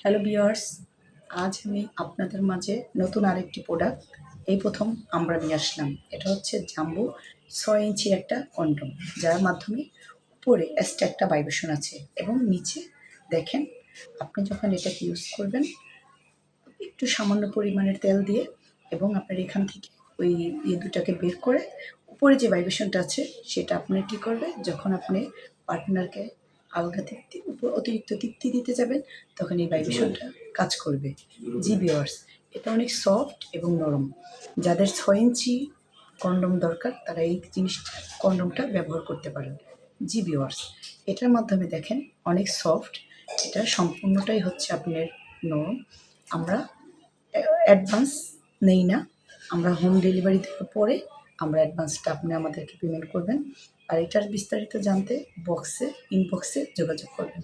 Hello বিয়ার্স আজ আমি আপনাদের মাঝে নতুন আরেকটি প্রোডাক্ট এই প্রথম আমরা নিয়ে আসলাম। এটা হচ্ছে জাম্বু ছয় ইঞ্চি একটা কন্ডম যার মাধ্যমে উপরে এক্সট্রা একটা ভাইব্রেশন আছে এবং নিচে দেখেন, আপনি যখন এটাকে ইউজ করবেন, একটু সামান্য পরিমাণের তেল দিয়ে এবং আপনার এখান থেকে ওই ইয়ে দুটাকে বের করে উপরে যে ভাইব্রেশনটা আছে, সেটা আপনি কী করবে? যখন আপনি পার্টনারকে আলগা তৃপ্তি অতিরিক্ত তৃপ্তি দিতে যাবেন, তখন এই ভাইব্রেশনটা কাজ করবে। জি বিয়ার্স এটা অনেক সফট এবং নরম। যাদের ছয় ইঞ্চি কন্ডম দরকার, তারা এই জিনিসটা, কন্ডমটা ব্যবহার করতে পারেন। জি বিওয়ার্স এটার মাধ্যমে দেখেন অনেক সফট, এটা সম্পূর্ণটাই হচ্ছে আপনার নরম। আমরা অ্যাডভান্স নেই না। আমরা হোম ডেলিভারি দেওয়ার পরে আমরা অ্যাডভান্সটা আপনি আমাদেরকে পেমেন্ট করবেন। আর এটার বিস্তারিত জানতে বক্সে ইনবক্সে যোগাযোগ করবেন।